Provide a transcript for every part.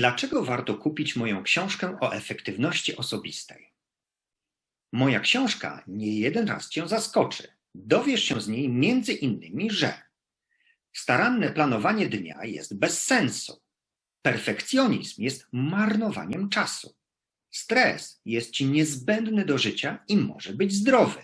Dlaczego warto kupić moją książkę o efektywności osobistej? Moja książka nie jeden raz Cię zaskoczy. Dowiesz się z niej między innymi, że staranne planowanie dnia jest bez sensu. Perfekcjonizm jest marnowaniem czasu. Stres jest Ci niezbędny do życia i może być zdrowy.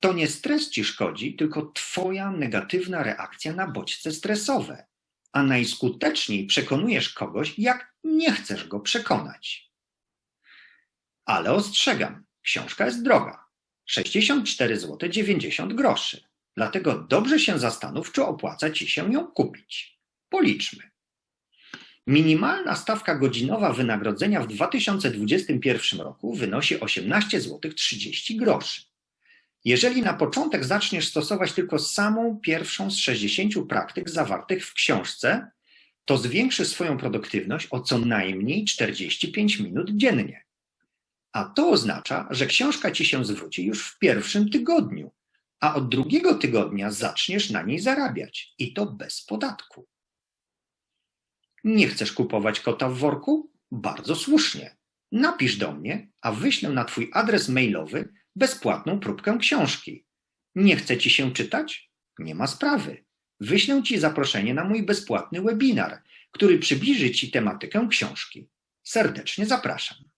To nie stres Ci szkodzi, tylko Twoja negatywna reakcja na bodźce stresowe a najskuteczniej przekonujesz kogoś, jak nie chcesz go przekonać. Ale ostrzegam, książka jest droga. 64 zł 90 groszy. Dlatego dobrze się zastanów, czy opłaca ci się ją kupić. Policzmy. Minimalna stawka godzinowa wynagrodzenia w 2021 roku wynosi 18 zł 30 groszy. Jeżeli na początek zaczniesz stosować tylko samą pierwszą z 60 praktyk zawartych w książce, to zwiększy swoją produktywność o co najmniej 45 minut dziennie. A to oznacza, że książka ci się zwróci już w pierwszym tygodniu, a od drugiego tygodnia zaczniesz na niej zarabiać i to bez podatku. Nie chcesz kupować kota w worku? Bardzo słusznie. Napisz do mnie, a wyślę na Twój adres mailowy bezpłatną próbkę książki. Nie chce ci się czytać? Nie ma sprawy. Wyślę ci zaproszenie na mój bezpłatny webinar, który przybliży ci tematykę książki. Serdecznie zapraszam.